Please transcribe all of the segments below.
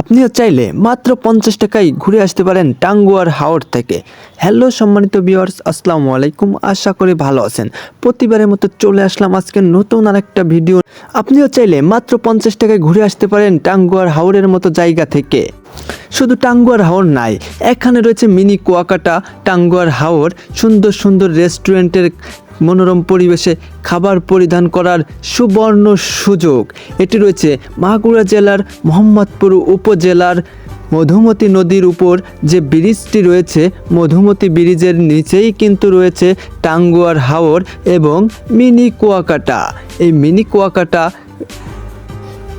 আপনিও চাইলে মাত্র পঞ্চাশ টাকায় ঘুরে আসতে পারেন টাঙ্গুয়ার হাওর থেকে। হ্যালো সম্মানিত ভিউয়ার্স, আসসালামু আলাইকুম। আশা করি ভালো আছেন। প্রতিবারের মতো চলে আসলাম আজকে নতুন আর একটা ভিডিও। আপনিও চাইলে মাত্র পঞ্চাশ টাকায় ঘুরে আসতে পারেন টাঙ্গুয়ার হাওরের মতো জায়গা থেকে। শুধু টাঙ্গুয়ার হাওর নাই, এখানে রয়েছে মিনি কুয়াকাটা, টাঙ্গুয়ার হাওর, সুন্দর সুন্দর রেস্টুরেন্টের মনোরম পরিবেশে খাবার পরিধান করার সুবর্ণ সুযোগ। এটি রয়েছে মাগুরা জেলার মোহাম্মদপুর উপজেলার মধুমতি নদীর উপর। যে ব্রিজটি রয়েছে, মধুমতি ব্রিজের নিচেই কিন্তু রয়েছে টাঙ্গুয়ার হাওর এবং মিনি কুয়াকাটা। এই মিনি কুয়াকাটা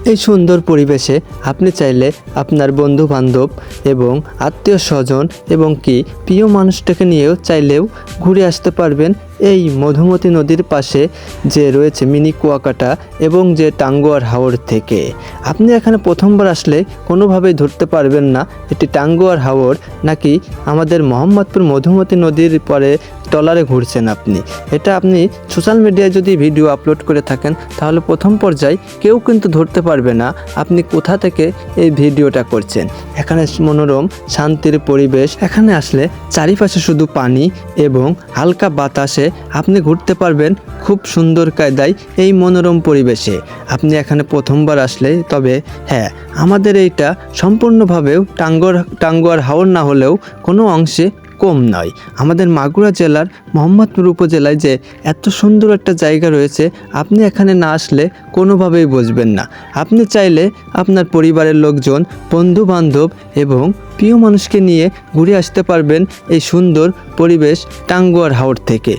এই সুন্দর পরিবেশে আপনি চাইলে আপনার বন্ধু বান্ধব এবং আত্মীয় স্বজন এবং কি প্রিয় মানুষটাকে নিয়েও চাইলেও ঘুরে আসতে পারবেন এই মধুমতি নদীর পাশে যে রয়েছে মিনি কুয়াকাটা এবং যে টাঙ্গুয়ার হাওড় থেকে। আপনি এখানে প্রথমবার আসলে কোনোভাবেই ধরতে পারবেন না এটি টাঙ্গুয়ার হাওড় নাকি আমাদের মোহাম্মদপুর মধুমতি নদীর পরে টলারে ঘুরছেন আপনি। এটা আপনি সোশ্যাল মিডিয়ায় যদি ভিডিও আপলোড করে থাকেন, তাহলে প্রথম পর্যায়ে কেউ কিন্তু ধরতে পারবে না আপনি কোথা থেকে এই ভিডিওটা করছেন। এখানে মনোরম, শান্তির পরিবেশ, এখানে আসলে চারিপাশে শুধু পানি এবং হালকা বাতাসে আপনি ঘুরতে পারবেন খুব সুন্দর কায়দায় এই মনোরম পরিবেশে। আপনি এখানে প্রথমবার আসলে, তবে হ্যাঁ আমাদের এইটা সম্পূর্ণভাবেও টাঙ্গর, টাঙ্গুয়ার হাওর না হলেও কোনো অংশে কম নয়। আমাদের মাগুরা জেলার মোহাম্মদপুর উপজেলায় যে এত সুন্দর একটা জায়গা রয়েছে, আপনি এখানে না আসলে কোনোভাবেই বুঝবেন না। আপনি চাইলে আপনার পরিবারের লোকজন বন্ধু বান্ধব এবং প্রিয় মানুষকে নিয়ে ঘুরে আসতে পারবেন এই সুন্দর পরিবেশ টাঙ্গুয়ার হাওড় থেকে।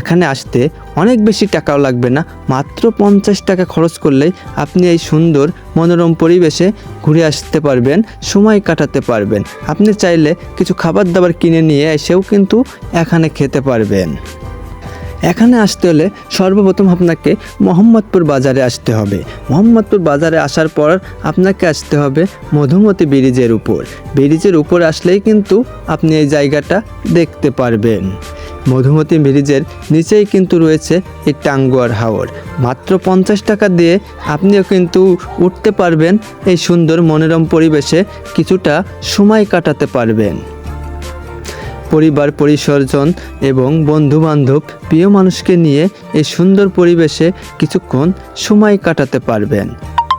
এখানে আসতে অনেক বেশি টাকাও লাগবে না। মাত্র পঞ্চাশ টাকা খরচ করলেই আপনি এই সুন্দর মনোরম পরিবেশে ঘুরে আসতে পারবেন, সময় কাটাতে পারবেন। আপনি চাইলে কিছু খাবার দাবার কিনে নিয়ে এসেও কিন্তু এখানে খেতে পারবেন। এখানে আসতে হলে সর্বপ্রথম আপনাকে মোহাম্মদপুর বাজারে আসতে হবে। মোহাম্মদপুর বাজারে আসার পর আপনাকে আসতে হবে মধুমতি ব্রিজের উপর। ব্রিজের উপর আসলেই কিন্তু আপনি এই জায়গাটা দেখতে পারবেন। মধুমতি ব্রিজের নিচেই কিন্তু রয়েছে এই টাঙ্গুয়ার হাওর। মাত্র পঞ্চাশ টাকা দিয়ে আপনিও কিন্তু উঠতে পারবেন এই সুন্দর মনোরম পরিবেশে কিছুটা সময় কাটাতে পারবেন। পরিবার পরিসরজন এবং বন্ধুবান্ধব প্রিয় মানুষকে নিয়ে এই সুন্দর পরিবেশে কিছুক্ষণ সময় কাটাতে পারবেন।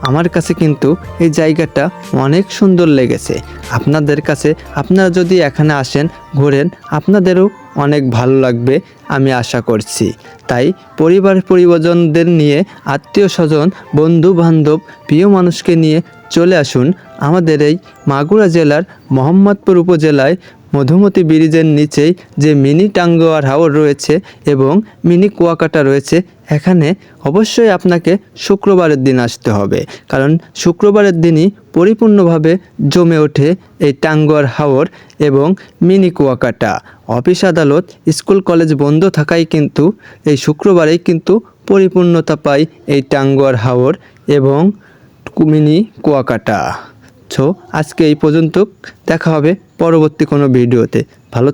আমার কাছে কিন্তু এই জায়গাটা অনেক সুন্দর লেগেছে। আপনাদের কাছে আপনারা যদি এখানে আসেন, ঘোরেন, আপনাদেরও অনেক ভালো লাগবে আমি আশা করছি। তাই পরিবার পরিবজনদের নিয়ে, আত্মীয় স্বজন বন্ধু বান্ধব প্রিয় মানুষকে নিয়ে চলে আসুন আমাদের এই মাগুরা জেলার মোহাম্মদপুর উপজেলায় মধুমতি ব্রিজের নিচেই যে মিনি টাঙ্গুয়ার হাওর রয়েছে এবং মিনি কুয়াকাটা রয়েছে, এখানে অবশ্যই আপনাকে শুক্রবারের দিন আসতে হবে। কারণ শুক্রবারের দিনই পরিপূর্ণভাবে জমে ওঠে এই টাঙ্গুয়ার হাওর এবং মিনি কুয়াকাটা। অফিস আদালত, স্কুল, কলেজ বন্ধ থাকায় কিন্তু, এই শুক্রবারেই কিন্তু পরিপূর্ণতা পায় এই টাঙ্গুয়ার হাওর এবং মিনি কুয়াকাটা। আজকে এই পর্যন্ত দেখা হবে পরবর্তী কোনো ভিডিওতে। ভালো